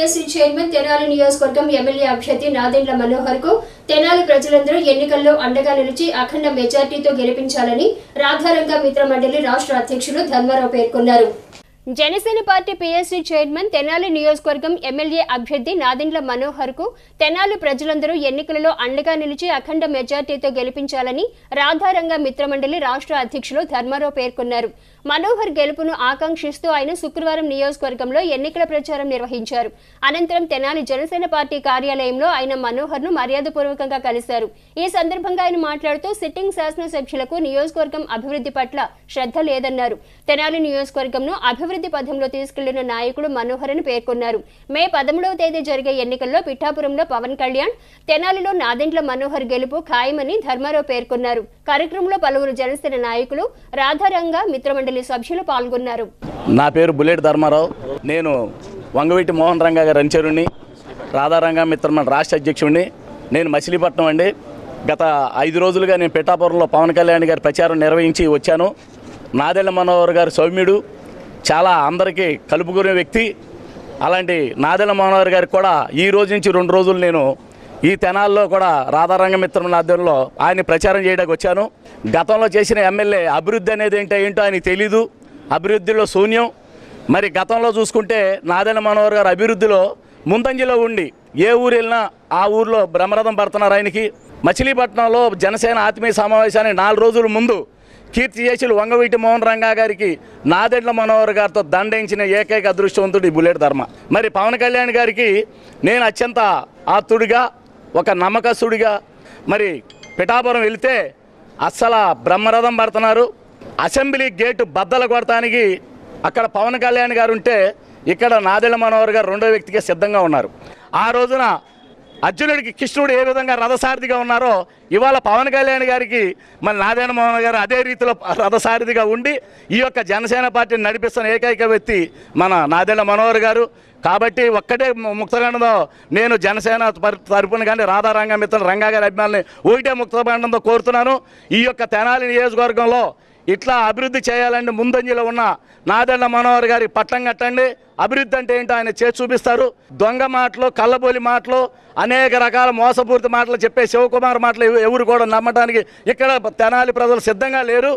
PSC chairman Tenali నియోజకవర్గం MLA అభ్యర్థి నాదెండ్ల మనోహర్కు తెనాలి ప్రజలందరూ ఎన్నికల్లో అండగా నిలిచి అఖండ మెజార్టీతో గెలిపించాలని రాధారంగ మిత్ర మండలి రాష్ట్ర అధ్యక్షులు ధర్మారావు పేర్కొన్నారు. Janasena party PSC chairman Tenali నియోజకవర్గం ఎమ్మెల్యే అభ్యర్థి నాదెండ్ల మనోహర్కు తెనాలి ప్రజలందరూ ఎన్నికలలో అండగా నిలిచి అఖండ మెజార్టీతో గెలిపించాలని రాధారంగ మిత్రమండలి రాష్ట్ర అధ్యక్షులు ధర్మారావు పేర్కొన్నారు. మనోహర్ గెలుపును ఆకాంక్షిస్తూ ఆయన శుక్రవారం నియోజకవర్గంలో ఎన్నికల ప్రచారం నిర్వహించారు. అనంతరం తెనాలి జనసేన పార్టీ కార్యాలయంలో ఆయన మనోహర్ను మర్యాదపూర్వకంగా కలిశారు. ఈ సందర్భంగా ఆయన మాట్లాడుతూ సిట్టింగ్ శాసనసభ్యులకు నియోజకవర్గం అభివృద్ధి పట్ల శ్రద్ధ లేదన్నారు. తెనాలి నియోజకవర్గంను అభివృద్ధి అభివృద్ధి పథంలో తీసుకెళ్ళిన నాయకుడు మనోహర్ అని పేర్కొన్నారు. మే పదమూడవ తేదీ జరిగే ఎన్నికల్లో పిఠాపురంలో పవన్ కళ్యాణ్ తెనాలిలో నాదెండ్ల మనోహర్ గెలుపు ఖాయమని ధర్మారావు పేర్కొన్నారు. కార్యక్రమంలో పలువురు జనసేన నాయకులు రాధారంగ మిత్రమండలి సభ్యులు పాల్గొన్నారు. నా పేరు బుల్లెట్ ధర్మారావు. నేను వంగవీటి మోహన్ రంగా గారి రంచరుణ్ణి రాధారంగ మిత్రమ రాష్ట్ర అధ్యక్షుడిని నేను మచిలీపట్నం అండి. గత ఐదు రోజులుగా నేను పిఠాపురంలో పవన్ కళ్యాణ్ గారి ప్రచారం నిర్వహించి వచ్చాను. నాదెళ్ళ మనోహర్ గారు సౌమ్యుడు. చాలా అందరికీ కలుపుకునే వ్యక్తి. అలాంటి నాదెల మనోహర్ గారికి కూడా ఈ రోజు నుంచి రెండు రోజులు నేను ఈ తెనాల్లో కూడా రాధారంగ మిత్రం ఆధ్వర్యంలో ఆయన ప్రచారం చేయడానికి వచ్చాను. గతంలో చేసిన ఎమ్మెల్యే అభివృద్ధి అనేది ఏంటో ఏంటో ఆయన తెలీదు. అభివృద్ధిలో శూన్యం. మరి గతంలో చూసుకుంటే నాదెల మనోహర్ గారు అభివృద్ధిలో ముందంజలో ఉండి ఏ ఊరు వెళ్ళినా ఆ ఊర్లో బ్రహ్మరథం పడుతున్నారు ఆయనకి. మచిలీపట్నంలో జనసేన ఆత్మీయ సమావేశానికి నాలుగు రోజుల ముందు కీర్తి చేసిలు వంగవీటి మోహన్ రంగా గారికి నాదెండ్ల మనోహర్ గారితో దండించిన ఏకైక అదృష్టవంతుడు ఈ బుల్లెట్ ధర్మ. మరి పవన్ కళ్యాణ్ గారికి నేను అత్యంత ఆతుడిగా ఒక నమ్మకస్తుడిగా మరి పిఠాపురం వెళితే అస్సలు బ్రహ్మరథం పడుతున్నారు. అసెంబ్లీ గేటు బద్దలు కొడటానికి అక్కడ పవన్ కళ్యాణ్ గారు ఉంటే ఇక్కడ నాదెళ్ళ మనోహర్ గారు రెండో వ్యక్తిగా సిద్ధంగా ఉన్నారు. ఆ రోజున అర్జునుడికి కృష్ణుడు ఏ విధంగా రథసారథిగా ఉన్నారో ఇవాళ పవన్ కళ్యాణ్ గారికి మన నారాయణ మోహన్ గారు అదే రీతిలో రథసారథిగా ఉండి ఈ యొక్క జనసేన పార్టీని నడిపిస్తున్న ఏకైక వ్యక్తి మన నాదెళ్ళ మనోహర్ గారు. కాబట్టి ఒక్కటే ము- నేను జనసేన తరపున కానీ రాధారంగ మిత్రులు రంగా గారి అభిమానులు ఒకటే ముక్తగండంతో కోరుతున్నాను. ఈ యొక్క తెనాలి నియోజకవర్గంలో ఇట్లా అభివృద్ధి చేయాలండి ముందంజలో ఉన్న నాదన్న మనోహర్ గారి పట్టం కట్టండి. అభివృద్ధి అంటే ఏంటో ఆయన చేసి చూపిస్తారు. దొంగ మాటలు కళ్ళబోలి మాటలు అనేక రకాల మోసపూరిత మాటలు చెప్పే శివకుమార్ మాటలు ఎవరు కూడా నమ్మటానికి ఇక్కడ తెనాలి ప్రజలు సిద్ధంగా లేరు.